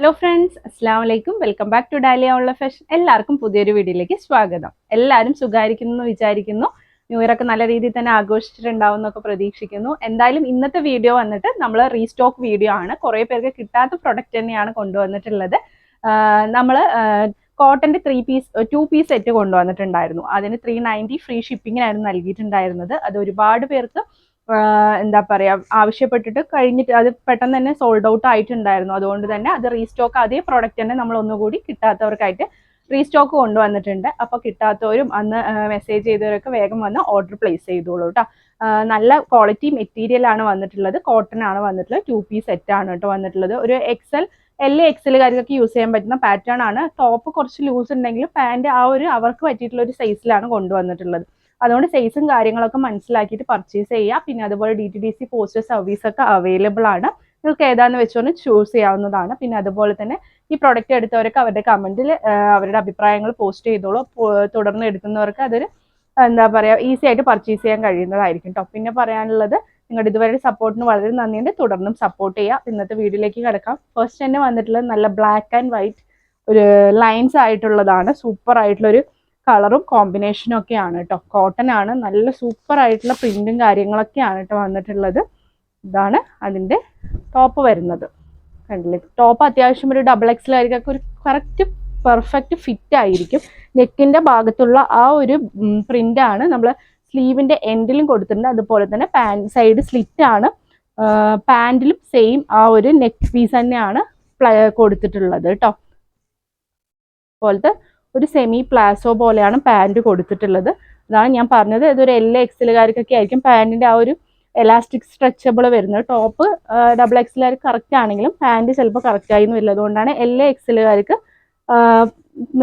Hello friends അസ്സാം വലൈക്കും welcome back to dahlia ഉള്ള ഫാഷൻ എല്ലാവർക്കും പുതിയൊരു വീഡിയോയിലേക്ക് സ്വാഗതം. എല്ലാവരും സുഖമായിരിക്കുന്നു എന്ന് വിചാരിക്കുന്നു. ന്യൂ ഇയർ ഒക്കെ നല്ല രീതിയിൽ തന്നെ ആഘോഷിച്ചിട്ടുണ്ടാവും എന്നൊക്കെ പ്രതീക്ഷിക്കുന്നു. എന്തായാലും ഇന്നത്തെ വീഡിയോ വന്നിട്ട് നമ്മൾ റീസ്റ്റോക്ക് വീഡിയോ ആണ്. കുറേ പേർക്ക് കിട്ടാത്ത പ്രൊഡക്റ്റ് തന്നെയാണ് കൊണ്ടുവന്നിട്ടുള്ളത്. നമ്മൾ കോട്ടന്റെ three piece two piece set കൊണ്ടുവന്നിട്ടുണ്ടായിരുന്നു. അതിന് ത്രീ നയന്റി ഫ്രീ ഷിപ്പിങ്ങിനായിരുന്നു നൽകിയിട്ടുണ്ടായിരുന്നത്. അത് ഒരുപാട് പേർക്ക് എന്താ പറയാ ആവശ്യപ്പെട്ടിട്ട് കഴിഞ്ഞിട്ട് അത് പെട്ടെന്ന് തന്നെ സോൾഡ് ഔട്ട് ആയിട്ടുണ്ടായിരുന്നു. അതുകൊണ്ട് തന്നെ അത് റീസ്റ്റോക്ക് അതേ പ്രോഡക്റ്റ് തന്നെ നമ്മൾ ഒന്നുകൂടി കിട്ടാത്തവർക്കായിട്ട് റീസ്റ്റോക്ക് കൊണ്ടുവന്നിട്ടുണ്ട്. അപ്പോൾ കിട്ടാത്തവരും അന്ന് മെസ്സേജ് ചെയ്തവരൊക്കെ വേഗം വന്ന് ഓർഡർ പ്ലേസ് ചെയ്തോളൂ കേട്ടോ നല്ല ക്വാളിറ്റി മെറ്റീരിയൽ ആണ് വന്നിട്ടുള്ളത്. കോട്ടൺ ആണ് വന്നിട്ടുള്ളത്. ടു പീസ് സെറ്റ് ആണ് കേട്ടോ വന്നിട്ടുള്ളത്. ഒരു എക്സൽ എല്ലാ എക്സലുകാർക്കൊക്കെ യൂസ് ചെയ്യാൻ പറ്റുന്ന പാറ്റേൺ ആണ്. ടോപ്പ് കുറച്ച് ലൂസ് ഉണ്ടെങ്കിലും പാന്റ് ആ ഒരു അവർക്ക് പറ്റിയിട്ടുള്ള ഒരു സൈസിലാണ് കൊണ്ടുവന്നിട്ടുള്ളത്. അതുകൊണ്ട് സൈസും കാര്യങ്ങളൊക്കെ മനസ്സിലാക്കിയിട്ട് പർച്ചേസ് ചെയ്യുക. പിന്നെ അതുപോലെ D T D C service ഒക്കെ അവൈലബിൾ ആണ്. നിങ്ങൾക്ക് ഏതാന്ന് വെച്ചുകൊണ്ട് ചൂസ് ചെയ്യാവുന്നതാണ്. പിന്നെ അതുപോലെ തന്നെ ഈ പ്രൊഡക്റ്റ് എടുത്തവർക്ക് അവരുടെ കമന്റിൽ അവരുടെ അഭിപ്രായങ്ങൾ പോസ്റ്റ് ചെയ്തോളൂ. തുടർന്ന് എടുക്കുന്നവർക്ക് അതൊരു എന്താ പറയാ ഈസി ആയിട്ട് പർച്ചേസ് ചെയ്യാൻ കഴിയുന്നതായിരിക്കും കേട്ടോ പിന്നെ പറയാനുള്ളത് നിങ്ങളുടെ ഇതുവരെ സപ്പോർട്ടിന് വളരെ നന്ദിയുണ്ട്. തുടർന്നും സപ്പോർട്ട് ചെയ്യുക ഇന്നത്തെ വീഡിയോയിലേക്ക് കിടക്കാം. ഫസ്റ്റ് തന്നെ വന്നിട്ടുള്ളത് നല്ല ബ്ലാക്ക് ആൻഡ് വൈറ്റ് ഒരു ലൈൻസ് ആയിട്ടുള്ളതാണ്. സൂപ്പർ ആയിട്ടുള്ളൊരു കളറും കോമ്പിനേഷനും ആണ് കേട്ടോ കോട്ടൺ ആണ് നല്ല സൂപ്പർ ആയിട്ടുള്ള പ്രിന്റും കാര്യങ്ങളൊക്കെയാണ് കേട്ടോ വന്നിട്ടുള്ളത്. ഇതാണ് അതിന്റെ ടോപ്പ് വരുന്നത്. കണ്ടില്ലേ? ടോപ്പ് അത്യാവശ്യം ഒരു ഡബിൾ എക്സിലായിരിക്കും ഒരു കറക്റ്റ് പെർഫെക്റ്റ് ഫിറ്റ് ആയിരിക്കും. നെക്കിന്റെ ഭാഗത്തുള്ള ആ ഒരു പ്രിന്റ് ആണ് നമ്മൾ സ്ലീവിന്റെ എൻഡിലും കൊടുത്തിട്ടുണ്ട്. അതുപോലെ തന്നെ പാൻ സൈഡ് സ്ലിറ്റ് ആണ്. പാന്റിലും സെയിം ആ ഒരു നെക്ക് പീസ് തന്നെയാണ് കൊടുത്തിട്ടുള്ളത് കേട്ടോ പോലത്തെ ഒരു സെമി പ്ലാസോ പോലെയാണ് പാന്റ് കൊടുത്തിട്ടുള്ളത്. അതാണ് ഞാൻ പറഞ്ഞത്. ഇതൊരു എല്ലാ എക്സലുകാർക്കൊക്കെ ആയിരിക്കും പാന്റിന്റെ ആ ഒരു എലാസ്റ്റിക് സ്ട്രെച്ചബിൾ വരുന്നത്. ടോപ്പ് ഡബിൾ എക്സിലുകാർ കറക്റ്റ് ആണെങ്കിലും പാന്റ് ചിലപ്പോൾ കറക്റ്റ് ആയി വരില്ല അതുകൊണ്ടാണ് എല്ലാ എക്സലുകാർക്ക്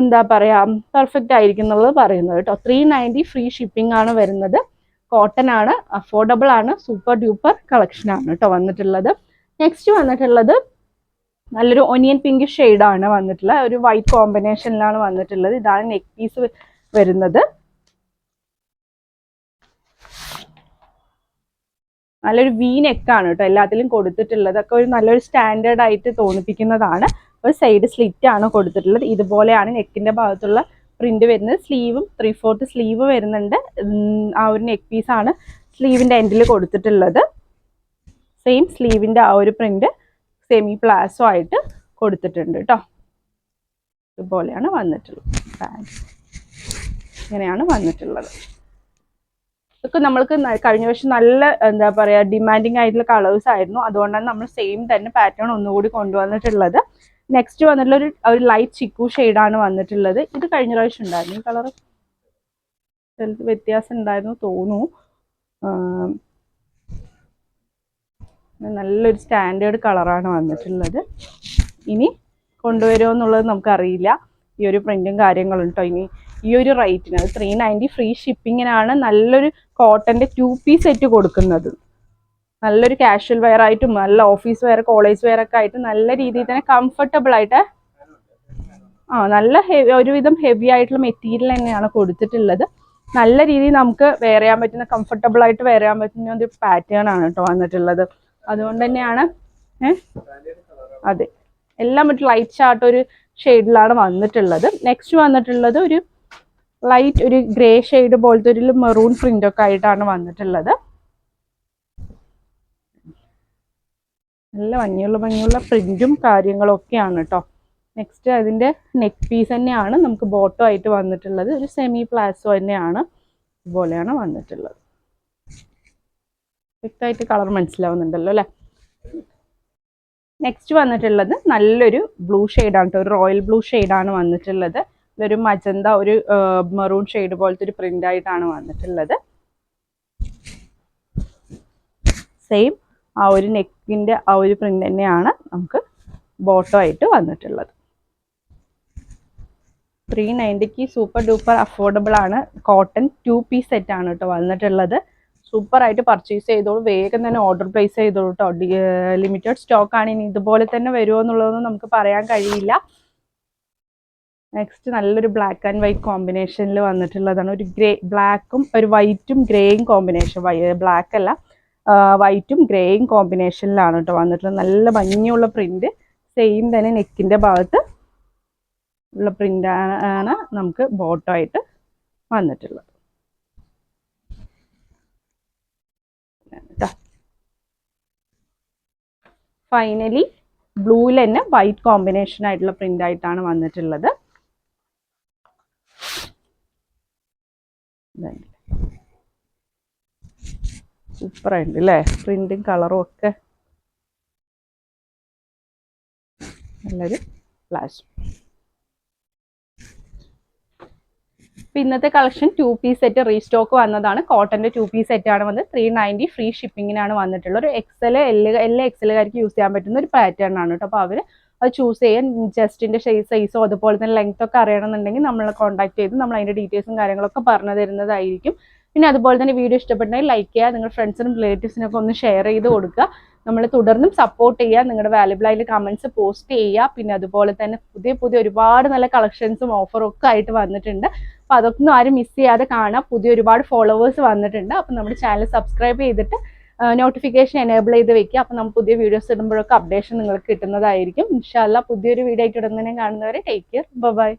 എന്താ പറയുക പെർഫെക്റ്റ് ആയിരിക്കും എന്നുള്ളത് പറയുന്നത് കേട്ടോ. ത്രീ നയന്റി ഫ്രീ ഷിപ്പിംഗ് ആണ് വരുന്നത്. കോട്ടൺ ആണ് അഫോർഡബിൾ ആണ് സൂപ്പർ ഡ്യൂപ്പർ കളക്ഷൻ ആണ് കേട്ടോ വന്നിട്ടുള്ളത്. നെക്സ്റ്റ് വന്നിട്ടുള്ളത് നല്ലൊരു ഒനിയൻ പിങ്ക് ആണ് വന്നിട്ടുള്ളത് ഒരു വൈറ്റ് കോമ്പിനേഷനിലാണ് വന്നിട്ടുള്ളത്. ഇതാണ് നെക്ക് പീസ് വരുന്നത്. നല്ലൊരു വി നെക്കാണ് കേട്ടോ എല്ലാത്തിലും കൊടുത്തിട്ടുള്ളത്. ഒക്കെ ഒരു നല്ലൊരു സ്റ്റാൻഡേർഡ് ആയിട്ട് തോന്നിപ്പിക്കുന്നതാണ്. ഒരു സൈഡ് സ്ലിറ്റ് ആണ് കൊടുത്തിട്ടുള്ളത്. ഇതുപോലെയാണ് നെക്കിന്റെ ഭാഗത്തുള്ള പ്രിന്റ് വരുന്നത്. സ്ലീവും ത്രീ ഫോർത്ത് സ്ലീവ് വരുന്നുണ്ട്. ആ ഒരു നെക്ക് പീസാണ് സ്ലീവിന്റെ എൻഡിൽ കൊടുത്തിട്ടുള്ളത്. സെയിം സ്ലീവിന്റെ ആ ഒരു പ്രിന്റ് സെമി പ്ലാസോ ആയിട്ട് കൊടുത്തിട്ടുണ്ട് കേട്ടോ ഇതുപോലെയാണ് വന്നിട്ടുള്ളത്. ഇങ്ങനെയാണ് വന്നിട്ടുള്ളത്. ഇതൊക്കെ നമ്മൾക്ക് കഴിഞ്ഞ വർഷം നല്ല എന്താ പറയാ ഡിമാൻഡിങ് ആയിട്ടുള്ള കളേഴ്സ് ആയിരുന്നു. അതുകൊണ്ടാണ് നമ്മൾ സെയിം തന്നെ പാറ്റേൺ ഒന്നുകൂടി കൊണ്ടുവന്നിട്ടുള്ളത്. നെക്സ്റ്റ് വന്നിട്ടുള്ള ഒരു ഒരു ലൈറ്റ് ചിക്കു ഷെയ്ഡാണ് വന്നിട്ടുള്ളത്. ഇത് കഴിഞ്ഞ പ്രാവശ്യം ഉണ്ടായിരുന്നു. ഈ കളർ വ്യത്യാസം ഉണ്ടായിരുന്നു തോന്നുന്നു. നല്ലൊരു സ്റ്റാൻഡേർഡ് കളറാണ് വന്നിട്ടുള്ളത്. ഇനി കൊണ്ടുവരുമോ എന്നുള്ളത് നമുക്കറിയില്ല. ഈ ഒരു പ്രിന്റും കാര്യങ്ങളും കേട്ടോ ഇനി ഈ ഒരു റേറ്റിന് അത് ത്രീ നയന്റി ഫ്രീ ഷിപ്പിങ്ങിനാണ് നല്ലൊരു കോട്ടന്റെ ടു പീസ് സെറ്റ് കൊടുക്കുന്നത്. നല്ലൊരു കാഷ്വൽ വെയർ ആയിട്ടും നല്ല ഓഫീസ് വെയർ കോളേജ് വെയർ ഒക്കെ ആയിട്ട് നല്ല രീതിയിൽ തന്നെ കംഫർട്ടബിൾ ആയിട്ട് ആ നല്ല ഹെവി ഒരുവിധം ഹെവി ആയിട്ടുള്ള മെറ്റീരിയൽ തന്നെയാണ് കൊടുത്തിട്ടുള്ളത്. നല്ല രീതിയിൽ നമുക്ക് വെയർ ചെയ്യാൻ പറ്റുന്ന കംഫർട്ടബിൾ ആയിട്ട് വെയർ ചെയ്യാൻ പറ്റുന്ന ഒരു പാറ്റേൺ ആണ് കേട്ടോ വന്നിട്ടുള്ളത്. അതുകൊണ്ട് തന്നെയാണ് അതെ. എല്ലാം ഒരു ലൈറ്റ് ചാർട്ട് ഒരു ഷെയ്ഡിലാണ് വന്നിട്ടുള്ളത്. നെക്സ്റ്റ് വന്നിട്ടുള്ളത് ഒരു ലൈറ്റ് ഒരു ഗ്രേ ഷെയ്ഡ് പോലത്തെ ഒരു മെറൂൺ ഒക്കെ ആയിട്ടാണ് വന്നിട്ടുള്ളത്. നല്ല ഭംഗിയുള്ള ഭംഗിയുള്ള പ്രിന്റും കാര്യങ്ങളും ഒക്കെയാണ് കേട്ടോ നെക്സ്റ്റ് അതിന്റെ നെക്ക് പീസ് തന്നെയാണ് നമുക്ക് ബോട്ടോ ആയിട്ട് വന്നിട്ടുള്ളത്. ഒരു സെമി പ്ലാസോ തന്നെയാണ് ഇതുപോലെയാണ് വന്നിട്ടുള്ളത്. വ്യക്തമായിട്ട് കളർ മനസ്സിലാവുന്നുണ്ടല്ലോ അല്ലേ? നെക്സ്റ്റ് വന്നിട്ടുള്ളത് നല്ലൊരു ബ്ലൂ ഷെയ്ഡാണ് കേട്ടോ. ഒരു റോയൽ ബ്ലൂ ഷെയ്ഡാണ് വന്നിട്ടുള്ളത്. ഒരു മജന്ത ഒരു മെറൂൺ ഷെയ്ഡ് പോലത്തെ ഒരു പ്രിന്റ് ആയിട്ടാണ് വന്നിട്ടുള്ളത്. സെയിം ആ ഒരു നെക്കിന്റെ ആ ഒരു പ്രിന്റ് തന്നെയാണ് നമുക്ക് ബോട്ടോ ആയിട്ട് വന്നിട്ടുള്ളത്. ത്രീ നയന്റിക്ക് സൂപ്പർ ഡൂപ്പർ അഫോർഡബിൾ ആണ്. കോട്ടൺ ടു പീസ് സെറ്റ് ആണ് കേട്ടോ വന്നിട്ടുള്ളത്. സൂപ്പർ ആയിട്ട് പർച്ചേസ് ചെയ്തോളൂ. വേഗം തന്നെ ഓർഡർ പ്ലേസ് ചെയ്തോളൂ കേട്ടോ ലിമിറ്റഡ് സ്റ്റോക്ക് ആണ് ഇനി ഇതുപോലെ തന്നെ വരുമോ എന്നുള്ളതൊന്നും നമുക്ക് പറയാൻ കഴിയില്ല. നെക്സ്റ്റ് നല്ലൊരു ബ്ലാക്ക് ആൻഡ് വൈറ്റ് കോമ്പിനേഷനിൽ വന്നിട്ടുള്ളതാണ്. ഒരു ഗ്രേ ബ്ലാക്കും ഒരു വൈറ്റും ഗ്രേയും കോമ്പിനേഷൻ ബ്ലാക്ക് അല്ല. വൈറ്റും ഗ്രേയും കോമ്പിനേഷനിലാണ് കേട്ടോ വന്നിട്ടുള്ളത്. നല്ല ഭംഗിയുള്ള പ്രിന്റ് സെയിം തന്നെ നെക്കിന്റെ ഭാഗത്ത് ഉള്ള പ്രിന്റ് ആണ് നമുക്ക് ബോട്ടമായിട്ട് വന്നിട്ടുള്ളത്. ഫൈനലി ബ്ലൂവിൽ തന്നെ വൈറ്റ് കോമ്പിനേഷൻ ആയിട്ടുള്ള പ്രിന്റ് ആയിട്ടാണ് വന്നിട്ടുള്ളത്. സൂപ്പർ ആയിട്ടുണ്ട് അല്ലേ പ്രിന്റും കളറും ഒക്കെ നല്ലൊരു ഫ്ലാഷ് ഇപ്പൊ ഇന്നത്തെ collection two piece set restock വന്നതാണ്. കോട്ടന്റെ ടു പീസ് സെറ്റ് ആണ് വന്നത്. ത്രീ നയന്റി ഫ്രീ ഷിപ്പിങ്ങിനാണ് വന്നിട്ടുള്ളത്. ഒരു എക്സൽ എൽ എല്ലാ എക്സലുകാർക്ക് യൂസ് ചെയ്യാൻ പറ്റുന്ന ഒരു പാറ്റേൺ ആണ് കേട്ടോ. അപ്പോൾ അവർ അത് ചൂസ് ചെയ്യാൻ ജസ്റ്റിന്റെ സൈസോ അതുപോലെ തന്നെ ലെങ്ത് ഒക്കെ അറിയണമെന്നുണ്ടെങ്കിൽ നമ്മളെ കോൺടാക്ട് ചെയ്ത് നമ്മൾ അതിന്റെ ഡീറ്റെയിൽസും കാര്യങ്ങളൊക്കെ പറഞ്ഞു തരുന്നതായിരിക്കും. പിന്നെ അതുപോലെ തന്നെ വീഡിയോ ഇഷ്ടപ്പെട്ടെങ്കിൽ ലൈക്ക് ചെയ്യുക നിങ്ങളുടെ ഫ്രണ്ട്സിനും റിലേറ്റീവ്സിനൊക്കെ ഒന്ന് ഷെയർ ചെയ്ത് കൊടുക്കുക. നമ്മൾ തുടർന്നും സപ്പോർട്ട് ചെയ്യുക നിങ്ങളുടെ വാലുബിൾ ആയിട്ട് കമൻസ് പോസ്റ്റ് ചെയ്യുക. പിന്നെ അതുപോലെ തന്നെ പുതിയ പുതിയ ഒരുപാട് നല്ല കളക്ഷൻസും ഓഫറും ഒക്കെ ആയിട്ട് വന്നിട്ടുണ്ട്. അപ്പോൾ അതൊക്കെ ഒന്നും ആരും മിസ് ചെയ്യാതെ കാണാം. പുതിയ ഒരുപാട് ഫോളോവേഴ്സ് വന്നിട്ടുണ്ട്. അപ്പോൾ നമ്മുടെ ചാനൽ സബ്സ്ക്രൈബ് ചെയ്തിട്ട് നോട്ടിഫിക്കേഷൻ എനേബിൾ ചെയ്ത് വെക്കുക. അപ്പോൾ നമുക്ക് പുതിയ വീഡിയോസ് ഇടുമ്പോഴൊക്കെ അപ്ഡേഷൻ നിങ്ങൾക്ക് കിട്ടുന്നതായിരിക്കും. ഇൻഷാല്ല പുതിയൊരു വീഡിയോ ആയിട്ട് ഇടുന്നതിനെ കാണുന്നവരെ ടേക്ക് കെയർ ബൈ